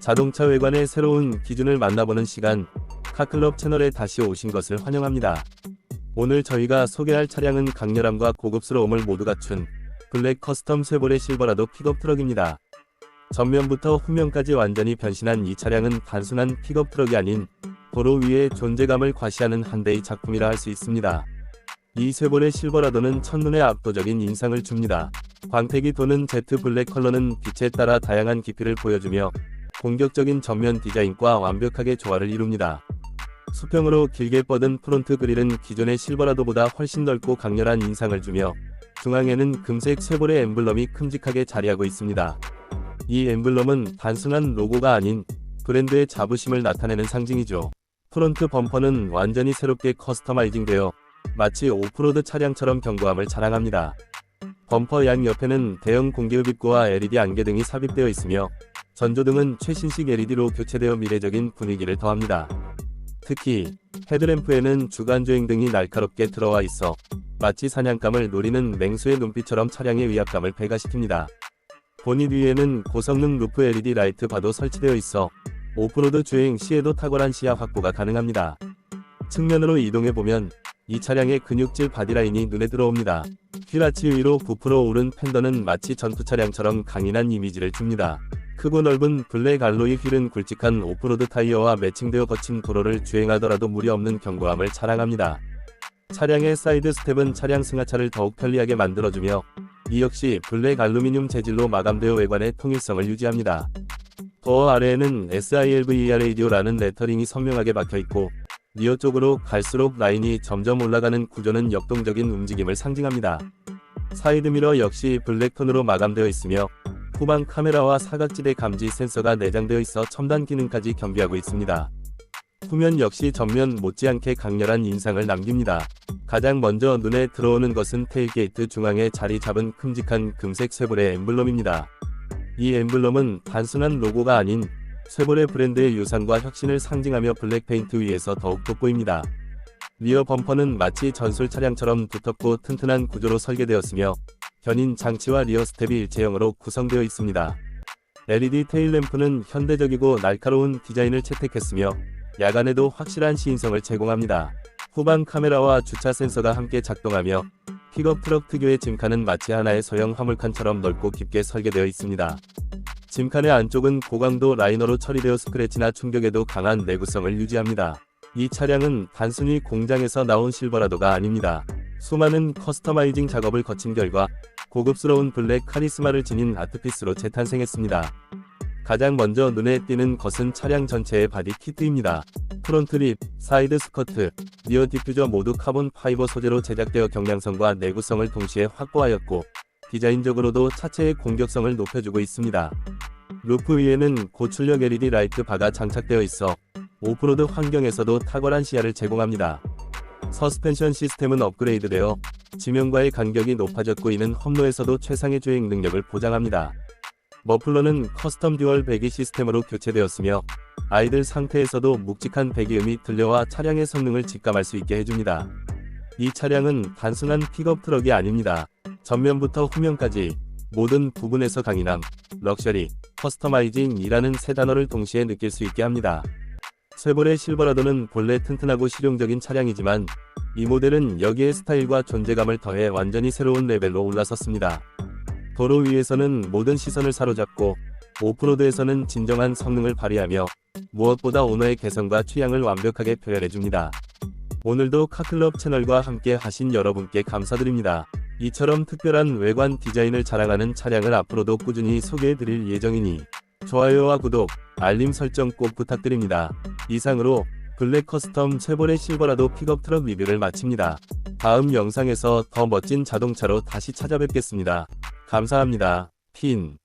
자동차 외관의 새로운 기준을 만나보는 시간, 카클럽 채널에 다시 오신 것을 환영합니다. 오늘 저희가 소개할 차량은 강렬함과 고급스러움을 모두 갖춘 블랙 커스텀 쉐보레 실버라도 픽업 트럭입니다. 전면부터 후면까지 완전히 변신한 이 차량은 단순한 픽업 트럭이 아닌 도로 위에 존재감을 과시하는 한 대의 작품이라 할 수 있습니다. 이 쉐보레 실버라도는 첫눈에 압도적인 인상을 줍니다. 광택이 도는 제트 블랙 컬러는 빛에 따라 다양한 깊이를 보여주며 공격적인 전면 디자인과 완벽하게 조화를 이룹니다. 수평으로 길게 뻗은 프론트 그릴은 기존의 실버라도보다 훨씬 넓고 강렬한 인상을 주며 중앙에는 금색 쉐보레 엠블럼이 큼직하게 자리하고 있습니다. 이 엠블럼은 단순한 로고가 아닌 브랜드의 자부심을 나타내는 상징이죠. 프론트 범퍼는 완전히 새롭게 커스터마이징되어 마치 오프로드 차량처럼 견고함을 자랑합니다. 범퍼 양 옆에는 대형 공기흡입구와 LED 안개 등이 삽입되어 있으며 전조등은 최신식 LED로 교체되어 미래적인 분위기를 더합니다. 특히 헤드램프에는 주간주행 등이 날카롭게 들어와 있어 마치 사냥감을 노리는 맹수의 눈빛처럼 차량의 위압감을 배가시킵니다. 본닛 위에는 고성능 루프 LED 라이트 바도 설치되어 있어 오프로드 주행 시에도 탁월한 시야 확보가 가능합니다. 측면으로 이동해 보면 이 차량의 근육질 바디라인이 눈에 들어옵니다. 휠아치 위로 부풀어 오른 팬더는 마치 전투 차량처럼 강인한 이미지를 줍니다. 크고 넓은 블랙 알로이 휠은 굵직한 오프로드 타이어와 매칭되어 거친 도로를 주행하더라도 무리 없는 견고함을 자랑합니다. 차량의 사이드 스텝은 차량 승하차를 더욱 편리하게 만들어주며 이 역시 블랙 알루미늄 재질로 마감되어 외관의 통일성을 유지합니다. 도어 아래에는 SILVER 라디오라는 레터링이 선명하게 박혀있고 리어 쪽으로 갈수록 라인이 점점 올라가는 구조는 역동적인 움직임을 상징합니다. 사이드미러 역시 블랙톤으로 마감되어 있으며 후방 카메라와 사각지대 감지 센서가 내장되어 있어 첨단 기능까지 겸비하고 있습니다. 후면 역시 전면 못지않게 강렬한 인상을 남깁니다. 가장 먼저 눈에 들어오는 것은 테일게이트 중앙에 자리 잡은 큼직한 금색 쉐보레 엠블럼입니다. 이 엠블럼은 단순한 로고가 아닌 쉐보레 브랜드의 유산과 혁신을 상징하며 블랙 페인트 위에서 더욱 돋보입니다. 리어 범퍼는 마치 전술 차량처럼 두텁고 튼튼한 구조로 설계되었으며 견인 장치와 리어 스텝이 일체형으로 구성되어 있습니다. LED 테일램프는 현대적이고 날카로운 디자인을 채택했으며 야간에도 확실한 시인성을 제공합니다. 후방 카메라와 주차 센서가 함께 작동하며 픽업 트럭 특유의 짐칸은 마치 하나의 소형 화물칸처럼 넓고 깊게 설계되어 있습니다. 짐칸의 안쪽은 고강도 라이너로 처리되어 스크래치나 충격에도 강한 내구성을 유지합니다. 이 차량은 단순히 공장에서 나온 실버라도가 아닙니다. 수많은 커스터마이징 작업을 거친 결과 고급스러운 블랙 카리스마를 지닌 아트피스로 재탄생했습니다. 가장 먼저 눈에 띄는 것은 차량 전체의 바디 키트입니다. 프론트 립, 사이드 스커트, 리어 디퓨저 모두 카본 파이버 소재로 제작되어 경량성과 내구성을 동시에 확보하였고 디자인적으로도 차체의 공격성을 높여주고 있습니다. 루프 위에는 고출력 LED 라이트 바가 장착되어 있어 오프로드 환경에서도 탁월한 시야를 제공합니다. 서스펜션 시스템은 업그레이드되어 지면과의 간격이 높아졌고 이는 험로에서도 최상의 주행 능력을 보장합니다. 머플러는 커스텀 듀얼 배기 시스템으로 교체되었으며 아이들 상태에서도 묵직한 배기음이 들려와 차량의 성능을 직감할 수 있게 해줍니다. 이 차량은 단순한 픽업 트럭이 아닙니다. 전면부터 후면까지 모든 부분에서 강인함, 럭셔리, 커스터마이징이라는 세 단어를 동시에 느낄 수 있게 합니다. 쉐보레 실버라도는 본래 튼튼하고 실용적인 차량이지만 이 모델은 여기에 스타일과 존재감을 더해 완전히 새로운 레벨로 올라섰습니다. 도로 위에서는 모든 시선을 사로잡고 오프로드에서는 진정한 성능을 발휘하며 무엇보다 오너의 개성과 취향을 완벽하게 표현해줍니다. 오늘도 카클럽 채널과 함께 하신 여러분께 감사드립니다. 이처럼 특별한 외관 디자인을 자랑하는 차량을 앞으로도 꾸준히 소개해드릴 예정이니 좋아요와 구독, 알림 설정 꼭 부탁드립니다. 이상으로 블랙 커스텀 쉐보레 실버라도 픽업 트럭 리뷰를 마칩니다. 다음 영상에서 더 멋진 자동차로 다시 찾아뵙겠습니다. 감사합니다. 핀